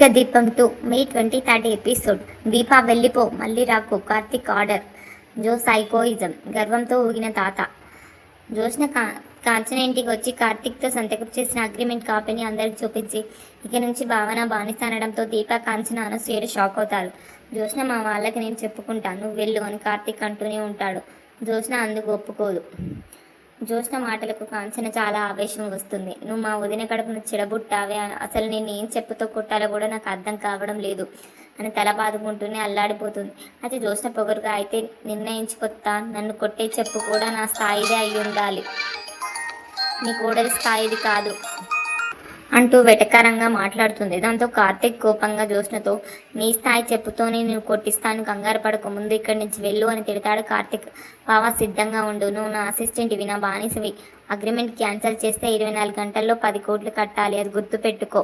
Karthika Deepam two May twenty third episode. Deepa వెళ్ళిపో మళ్ళీ రాకు. కార్తీక్ ఆర్డర్. జో సైకోయిజం. గర్వంతో ఊగిన తాత. జోష్న కా కాంచన ఇంటికి వచ్చి కార్తీక్తో సంతకం చేసిన అగ్రిమెంట్ కాపీని అందరికి చూపించి ఇక నుంచి భావన బానిస అనడంతో దీప కాంచన అనసూయలు షాక్ అవుతారు. జోష్న మా వాళ్ళకి నేను చెప్పుకుంటాను నువ్వు వెళ్ళు అని కార్తీక్ అంటూనే ఉంటాడు. జోష్న అందుకు ఒప్పుకోదు. జోష్న మాటలకు కాంచన చాలా ఆవేశం వస్తుంది. నువ్వు మా వదిన కడుపును చెడబుట్టావే. అసలు నేను ఏం చెప్పుతో కొట్టాలో కూడా నాకు అర్థం కావడం లేదు అని తల బాదుకుంటూనే అల్లాడిపోతుంది. అయితే జోష్న పొగరుగా అయితే నిర్ణయించుకొత్తా. నన్ను కొట్టే చెప్పు కూడా నా స్థాయిదే అయి ఉండాలి నీ కోడలి స్థాయిది కాదు. అంటూ వెటకారంగా మాట్లాడుతుంది. దాంతో కార్తిక్ కోపంగా జోష్నతో నీ స్థాయి చెప్పుతోనే నేను కొట్టిస్తాను కంగారు పడక. ముందు ఇక్కడి నుంచి వెళ్ళు అని తిడతాడు కార్తిక్. బావా సిద్ధంగా ఉండు. నువ్వు నా అసిస్టెంట్వి నా బానిసవి. అగ్రిమెంట్ క్యాన్సిల్ చేస్తే ఇరవై నాలుగు గంటల్లో పది కోట్లు కట్టాలి. అది గుర్తు పెట్టుకో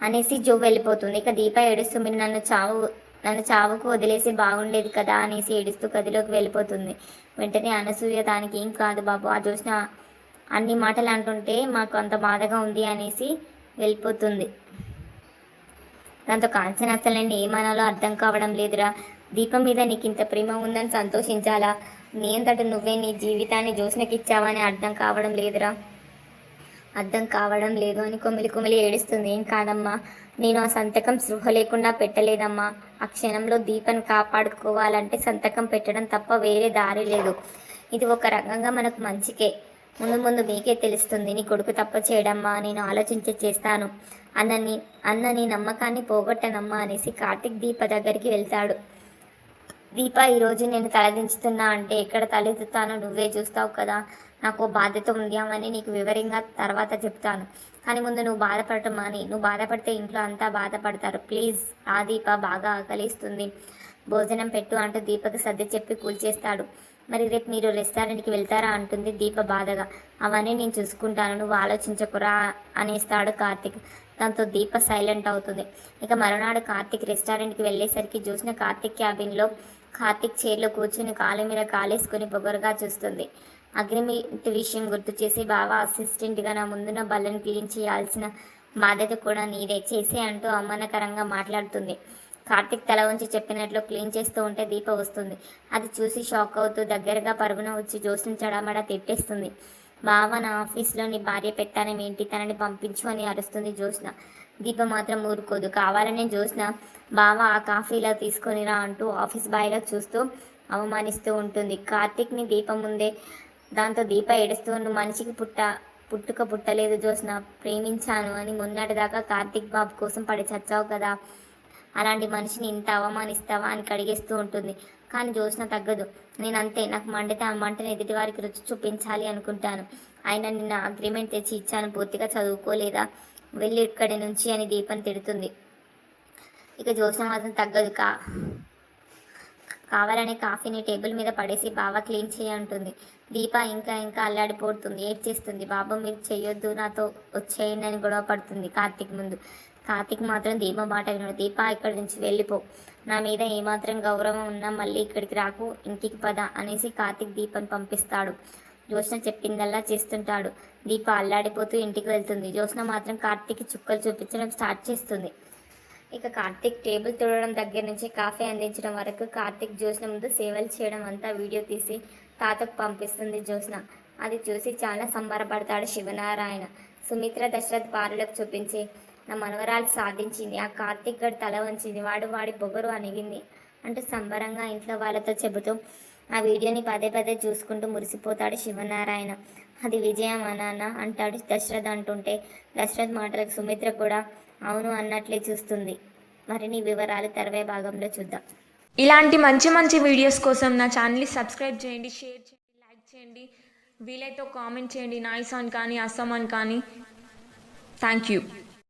అనేసి జో వెళ్ళిపోతుంది. ఇక దీప ఏడుస్తూ మీరు నన్ను చావు నన్ను చావుకు వదిలేసి బాగుండేది కదా అనేసి ఏడుస్తూ గదిలోకి వెళ్ళిపోతుంది. వెంటనే అనసూయ దానికి ఏం కాదు బాబు. ఆ జోష్ణ అన్ని మాటలు అంటుంటే మాకు అంత బాధగా ఉంది అనేసి వెళ్ళిపోతుంది. దాంతో కాంచన అసలు నేను ఏమనాలో అర్థం కావడం లేదురా. దీపం మీద నీకు ఇంత ప్రేమ ఉందని సంతోషించాలా? నీ అంతట నువ్వే నీ జీవితాన్ని జోస్నకి ఇచ్చావని అర్థం కావడం లేదురా. అర్థం కావడం లేదు అని కొమిలి కుమిలి ఏడుస్తుంది. ఏం కాదమ్మా? నేను ఆ సంతకం సృహ లేకుండా పెట్టలేదమ్మా. ఆ క్షణంలో దీపని కాపాడుకోవాలంటే సంతకం పెట్టడం తప్ప వేరే దారి లేదు. ఇది ఒక రకంగా మనకు మంచికే. ముందు ముందు మీకే తెలుస్తుంది నీ కొడుకు తప్ప చేయడమ్మా నేను ఆలోచించి చేస్తాను. అన్నని అన్న నీ నమ్మకాన్ని పోగొట్టనమ్మా అనేసి కార్తిక్ దీప దగ్గరికి వెళ్తాడు. దీప ఈరోజు నేను తలదించుతున్నా అంటే ఎక్కడ తలెత్తుతానో నువ్వే చూస్తావు కదా. నాకు బాధ్యత ఉంది అని నీకు వివరంగా తర్వాత చెప్తాను. కానీ ముందు నువ్వు బాధపడటం అని నువ్వు బాధపడితే ఇంట్లో అంతా బాధపడతారు. ప్లీజ్ ఆ దీప బాగా ఆకలిస్తుంది. భోజనం పెట్టు అంటూ దీపకు సర్ది చెప్పి కూల్చేస్తాడు. మరి రేపు మీరు రెస్టారెంట్కి వెళ్తారా అంటుంది దీప బాధగా. అవన్నీ నేను చూసుకుంటాను నువ్వు ఆలోచించకురా అనేస్తాడు కార్తిక్. దాంతో దీప సైలెంట్ అవుతుంది. ఇక మరునాడు కార్తిక్ రెస్టారెంట్కి వెళ్ళేసరికి చూసిన కార్తిక్ క్యాబిన్లో కార్తిక్ చైర్లో కూర్చుని కాలు మీద కాలేసుకుని పొగరుగా చూస్తుంది. అగ్రిమెంట్ విషయం గుర్తు చేసి బావా అసిస్టెంట్గా నా ముందున బల్లని క్లీన్ చేయాల్సిన బాధ్యత కూడా నీదే. చేసే అంటూ అవమానకరంగా మాట్లాడుతుంది. కార్తిక్ తల ఉంచి చెప్పినట్లు క్లీన్ చేస్తూ ఉంటే దీప వస్తుంది. అది చూసి షాక్ అవుతూ దగ్గరగా పరుగున వచ్చి జోస్ని చడామడా తిట్టేస్తుంది. బావ నా ఆఫీస్లో నీ భార్య పెట్టానం ఏంటి తనని పంపించు అని అరుస్తుంది జోస్న. దీప మాత్రం ఊరుకోదు. కావాలనే జోస్న బావ ఆ కాఫీలో తీసుకొని రా అంటూ ఆఫీస్ బాయ్లో చూస్తూ అవమానిస్తూ ఉంటుంది. కార్తిక్ని దీప ముందే దాంతో దీప ఏడుస్తూ నువ్వు మనిషికి పుట్ట పుట్టుక పుట్టలేదు జోస్న. ప్రేమించాను అని మొన్నటిదాకా కార్తిక్ బాబు కోసం పడి చచ్చావు కదా. అలాంటి మనిషిని ఇంత అవమానిస్తావా అని కడిగేస్తూ ఉంటుంది. కానీ జోస్న తగ్గదు. నేను అంతే నాకు మండితే ఆ మంటని ఎదుటి వారికి రుచి చూపించాలి అనుకుంటాను. అయినా నిన్న అగ్రిమెంట్ తెచ్చి ఇచ్చాను. పూర్తిగా చదువుకోలేదా? వెళ్ళి ఇక్కడి నుంచి అని దీపం తిడుతుంది. ఇక జోస్న మాత్రం తగ్గదు. కా కావాలనే కాఫీని టేబుల్ మీద పడేసి బావ క్లీన్ చేయంటుంది దీప ఇంకా ఇంకా అల్లాడిపోతుంది. ఏడ్చేస్తుంది. బాబు మీరు చేయొద్దు నాతో వచ్చేయండి అని గొడవ పడుతుంది కార్తీక్ ముందు. కార్తీక్ మాత్రం దీప మాట విన్నాడు దీప ఇక్కడి నుంచి వెళ్ళిపో. నా మీద ఏమాత్రం గౌరవం ఉన్నా మళ్ళీ ఇక్కడికి రాకు ఇంటికి పద అనేసి కార్తీక్ దీపని పంపిస్తాడు. జ్యోత్స్న చెప్పిందల్లా చేస్తుంటాడు. దీప అల్లాడిపోతూ ఇంటికి వెళ్తుంది. జ్యోత్స్న మాత్రం కార్తీక్ చుక్కలు చూపించడం స్టార్ట్ చేస్తుంది. ఇక కార్తిక్ టేబుల్ తుడవడం దగ్గర నుంచి కాఫీ అందించడం వరకు కార్తిక్ జ్యోత్స్న ముందు సేవలు చేయడం అంతా వీడియో తీసి తాతకు పంపిస్తుంది జ్యోత్స్న. అది చూసి చాలా సంబరపడతాడు శివనారాయణ. సుమిత్ర దశరథ్ బాలులకు చూపించి నా మనవరాలు సాధించింది. ఆ కార్తీక్ గడి తల వంచింది. వాడు వాడి బొగరు అణిగింది. అంటూ సంబరంగా ఇంట్లో వాళ్ళతో చెబుతూ ఆ వీడియోని పదే పదే చూసుకుంటూ మురిసిపోతాడు శివనారాయణ. అది విజయం అనాన్న అంటాడు దశరథ్ అంటుంటే దశరథ్ మాటలకు సుమిత్ర కూడా అవును అన్నట్లే చూస్తుంది. మరిన్ని వివరాలు తర్వే భాగంలో చూద్దాం. ఇలాంటి మంచి మంచి వీడియోస్ కోసం నా ఛానల్ని సబ్స్క్రైబ్ చేయండి షేర్ చేయండి లైక్ చేయండి వీలైతే కామెంట్ చేయండి. నాయిస్ అని కానీ అస్సాం అని కానీ. Thank you.